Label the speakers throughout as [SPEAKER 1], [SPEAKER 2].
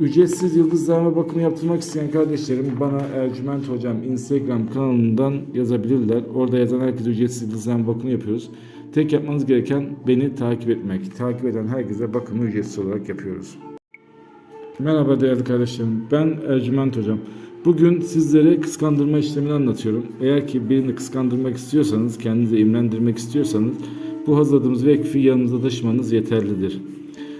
[SPEAKER 1] Ücretsiz yıldızlama bakımı yaptırmak isteyen kardeşlerim bana Ercüment Hocam Instagram kanalından yazabilirler. Orada yazan herkese ücretsiz yıldızlama bakımı yapıyoruz. Tek yapmanız gereken beni takip etmek. Takip eden herkese bakımı ücretsiz olarak yapıyoruz. Merhaba değerli kardeşlerim. Ben Ercüment Hocam. Bugün sizlere kıskandırma işlemini anlatıyorum. Eğer ki birini kıskandırmak istiyorsanız, kendinizi imrendirmek istiyorsanız bu hazırladığımız vekfi yanınızda taşımanız yeterlidir.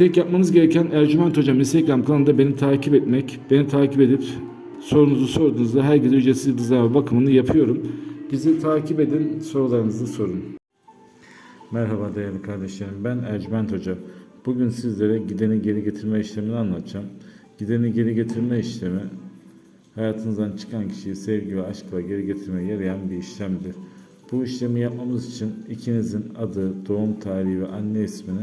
[SPEAKER 1] Tek yapmanız gereken Ercüment Hocam Instagram kanalında beni takip etmek. Beni takip edip sorunuzu sorduğunuzda herkese ücretsiz yıldızlama bakımını yapıyorum. Bizi takip edin, sorularınızı sorun. Merhaba değerli kardeşlerim. Ben Ercüment Hoca. Bugün sizlere gideni geri getirme işlemini anlatacağım. Gideni geri getirme işlemi hayatınızdan çıkan kişiyi sevgi ve aşkla geri getirmeye yarayan bir işlemdir. Bu işlemi yapmamız için ikinizin adı, doğum tarihi ve anne ismini